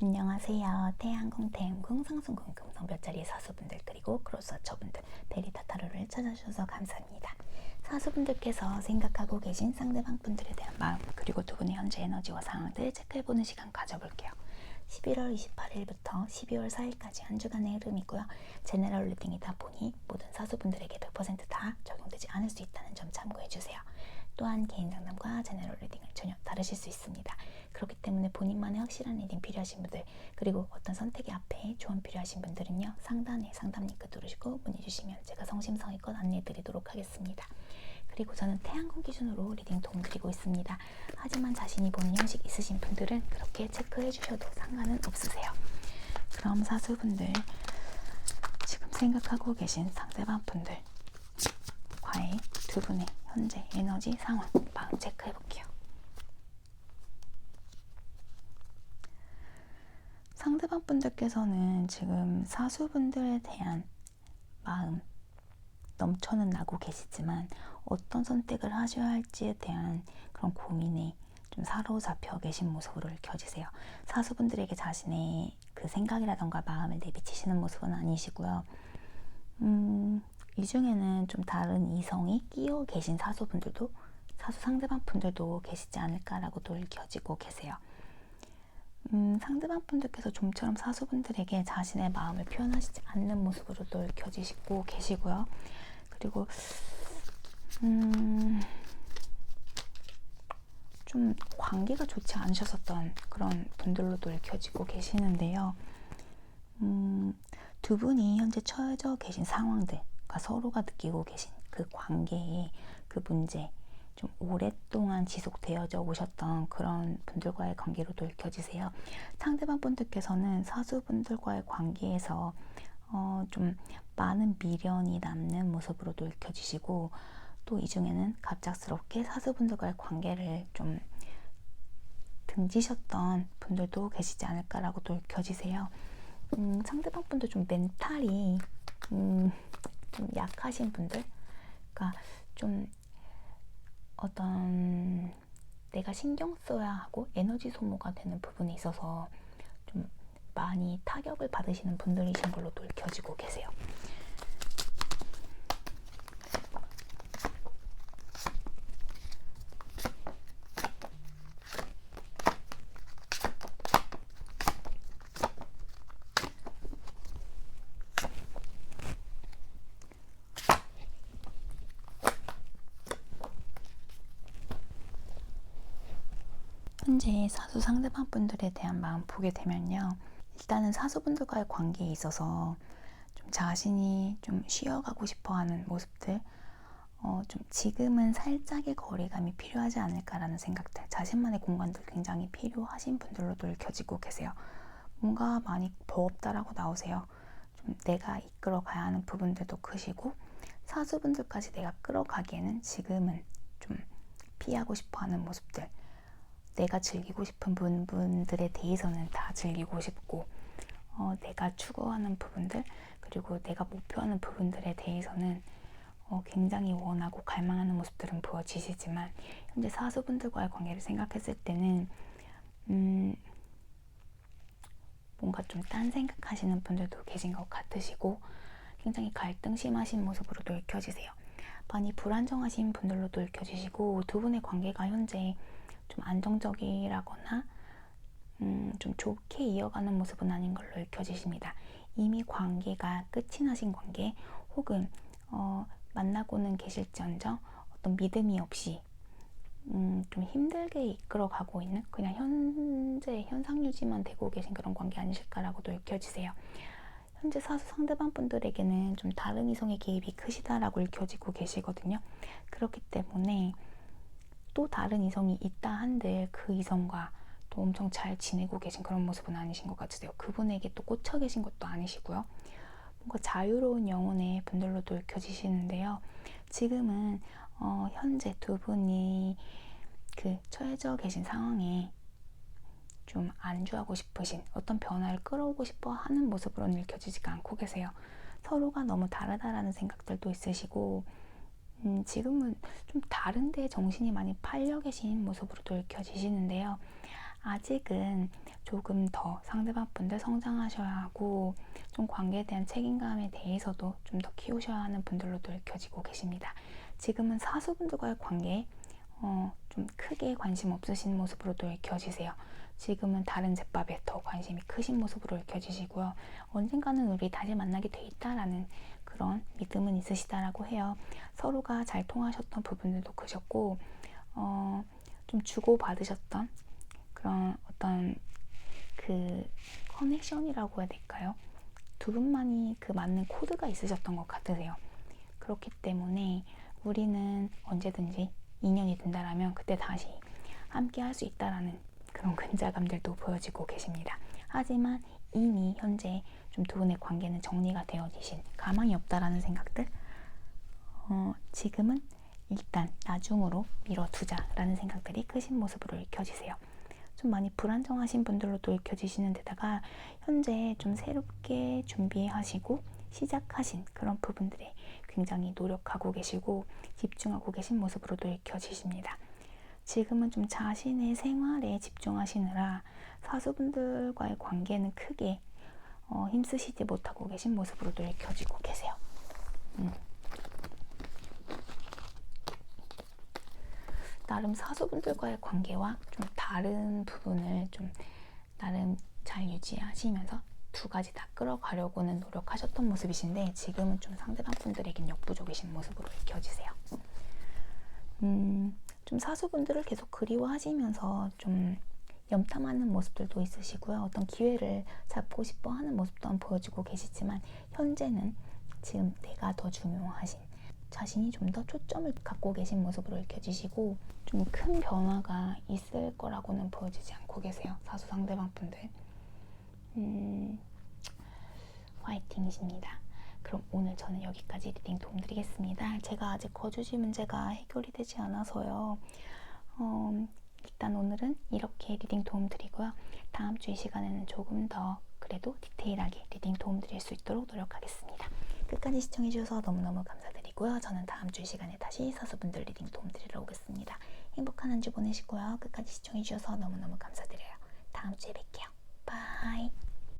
안녕하세요. 태양궁, 태양궁, 상승궁, 금성 별자리 사수분들 그리고 크로스와처분들 데리타 타로를 찾아주셔서 감사합니다. 사수분들께서 생각하고 계신 상대방 분들에 대한 마음 그리고 두 분의 현재 에너지와 상황들 체크해보는 시간 가져볼게요. 11월 28일부터 12월 4일까지 한 주간의 흐름이고요. 제네럴 리딩이다 보니 모든 사수분들에게 100%다 적용되지 않을 수 있다는 점 참고해주세요. 또한 개인 상담과 제네럴 리딩은 전혀 다르실 수 있습니다. 그렇기 때문에 본인만의 확실한 리딩 필요하신 분들 그리고 어떤 선택의 앞에 조언 필요하신 분들은요 상단에 상담 링크 누르시고 문의 주시면 제가 성심성의껏 안내해 드리도록 하겠습니다. 그리고 저는 태양권 기준으로 리딩 도움 드리고 있습니다. 하지만 자신이 보는 형식 있으신 분들은 그렇게 체크해 주셔도 상관은 없으세요. 그럼 사수분들 지금 생각하고 계신 상대방 분들 과의 두 분의 현재 에너지 상황 마음 체크해 볼게요. 상대방 분들께서는 지금 사수분들에 대한 마음 넘쳐는 나고 계시지만 어떤 선택을 하셔야 할지에 대한 그런 고민에 좀 사로잡혀 계신 모습으로 읽혀지세요. 사수분들에게 자신의 그 생각이라던가 마음을 내비치시는 모습은 아니시고요. 음, 이 중에는 좀 다른 이성이 끼어 계신 사수분들도 사수 상대방 분들도 계시지 않을까라고도 읽혀지고 계세요. 음, 상대방 분들께서 좀처럼 사수분들에게 자신의 마음을 표현하시지 않는 모습으로도 읽혀지시고 계시고요. 그리고 음, 좀 관계가 좋지 않으셨었던 그런 분들로도 읽혀지고 계시는데요. 음, 두 분이 현재 처해져 계신 상황들, 그러니까 서로가 느끼고 계신 그 관계의 그 문제, 좀 오랫동안 지속되어져 오셨던 그런 분들과의 관계로도 읽혀지세요. 상대방 분들께서는 사수분들과의 관계에서 어, 좀 많은 미련이 남는 모습으로도 읽혀지시고 또 이 중에는 갑작스럽게 사수분들과의 관계를 좀 등지셨던 분들도 계시지 않을까라고도 읽혀지세요. 음, 상대방 분들 좀 멘탈이 음, 좀 약하신 분들, 그러니까 좀 어떤 내가 신경 써야 하고 에너지 소모가 되는 부분에 있어서 좀 많이 타격을 받으시는 분들이신 걸로 도 읽혀지고 계세요. 현재 사수 상대방 분들에 대한 마음 보게 되면요. 일단은 사수분들과의 관계에 있어서 좀 자신이 좀 쉬어가고 싶어 하는 모습들, 어, 좀 지금은 살짝의 거리감이 필요하지 않을까라는 생각들, 자신만의 공간들 굉장히 필요하신 분들로도 읽혀지고 계세요. 뭔가 많이 버겁다라고 나오세요. 좀 내가 이끌어 가야 하는 부분들도 크시고, 사수분들까지 내가 끌어가기에는 지금은 좀 피하고 싶어 하는 모습들, 내가 즐기고 싶은 부분들에 대해서는 다 즐기고 싶고 어, 내가 추구하는 부분들 그리고 내가 목표하는 부분들에 대해서는 어, 굉장히 원하고 갈망하는 모습들은 보여지시지만 현재 사수분들과의 관계를 생각했을 때는 음, 뭔가 좀 딴 생각하시는 분들도 계신 것 같으시고 굉장히 갈등 심하신 모습으로도 읽혀지세요. 많이 불안정하신 분들로도 읽혀지시고 두 분의 관계가 현재 좀 안정적이라거나 음, 좀 좋게 이어가는 모습은 아닌 걸로 읽혀지십니다. 이미 관계가 끝이 나신 관계 혹은 어, 만나고는 계실지언정 어떤 믿음이 없이 음, 좀 힘들게 이끌어가고 있는 그냥 현재 현상 유지만 되고 계신 그런 관계 아니실까라고도 읽혀지세요. 현재 사수 상대방 분들에게는 좀 다른 이성의 개입이 크시다라고 읽혀지고 계시거든요. 그렇기 때문에 또 다른 이성이 있다 한들 그 이성과 또 엄청 잘 지내고 계신 그런 모습은 아니신 것 같으세요. 그분에게 또 꽂혀 계신 것도 아니시고요. 뭔가 자유로운 영혼의 분들로도 읽혀지시는데요. 지금은 어, 현재 두 분이 그 처해져 계신 상황에 좀 안주하고 싶으신 어떤 변화를 끌어오고 싶어 하는 모습으로는 읽혀지지가 않고 계세요. 서로가 너무 다르다라는 생각들도 있으시고 음, 지금은 좀 다른데 정신이 많이 팔려 계신 모습으로 읽혀지시는데요. 아직은 조금 더 상대방 분들 성장하셔야 하고 좀 관계에 대한 책임감에 대해서도 좀 더 키우셔야 하는 분들로도 읽혀지고 계십니다. 지금은 사수분들과의 관계에 어, 좀 크게 관심 없으신 모습으로도 읽혀지세요. 지금은 다른 제밥에 더 관심이 크신 모습으로 읽혀지시고요. 언젠가는 우리 다시 만나게 돼 있다라는 그런 믿음은 있으시다라고 해요. 서로가 잘 통하셨던 부분들도 크셨고, 어, 좀 주고받으셨던 그런 어떤 그 커넥션이라고 해야 될까요? 두 분만이 그 맞는 코드가 있으셨던 것 같으세요. 그렇기 때문에 우리는 언제든지 인연이 된다라면 그때 다시 함께 할 수 있다라는 그런 근자감들도 보여지고 계십니다. 하지만 이미 현재 좀 두 분의 관계는 정리가 되어지신 가망이 없다라는 생각들 어, 지금은 일단 나중으로 미뤄두자라는 생각들이 크신 모습으로 읽혀지세요. 좀 많이 불안정하신 분들로도 읽혀지시는 데다가 현재 좀 새롭게 준비하시고 시작하신 그런 부분들에 굉장히 노력하고 계시고 집중하고 계신 모습으로도 읽혀지십니다. 지금은 좀 자신의 생활에 집중하시느라 사수분들과의 관계는 크게 어, 힘쓰시지 못하고 계신 모습으로도 읽혀지고 계세요. 음. 나름 사수분들과의 관계와 좀 다른 부분을 좀 나름 잘 유지하시면서 두 가지 다 끌어가려고는 노력하셨던 모습이신데 지금은 좀 상대방 분들에겐 역부족이신 모습으로 읽혀지세요. 음, 좀 사수분들을 계속 그리워하시면서 좀 염탐하는 모습들도 있으시고요. 어떤 기회를 잡고 싶어 하는 모습도 보여주고 계시지만 현재는 지금 내가 더 중요하신 자신이 좀 더 초점을 갖고 계신 모습으로 읽혀지시고 좀 큰 변화가 있을 거라고는 보여지지 않고 계세요. 사수 상대방 분들. 음, 화이팅이십니다. 그럼 오늘 저는 여기까지 리딩 도움드리겠습니다. 제가 아직 거주지 문제가 해결이 되지 않아서요. 어, 일단 오늘은 이렇게 리딩 도움드리고요. 다음 주 이 시간에는 조금 더 그래도 디테일하게 리딩 도움드릴 수 있도록 노력하겠습니다. 끝까지 시청해주셔서 너무너무 감사드리고요. 저는 다음 주 이 시간에 다시 사수분들 리딩 도움드리러 오겠습니다. 행복한 한 주 보내시고요. 끝까지 시청해주셔서 너무너무 감사드려요. 다음 주에 뵐게요. 바이.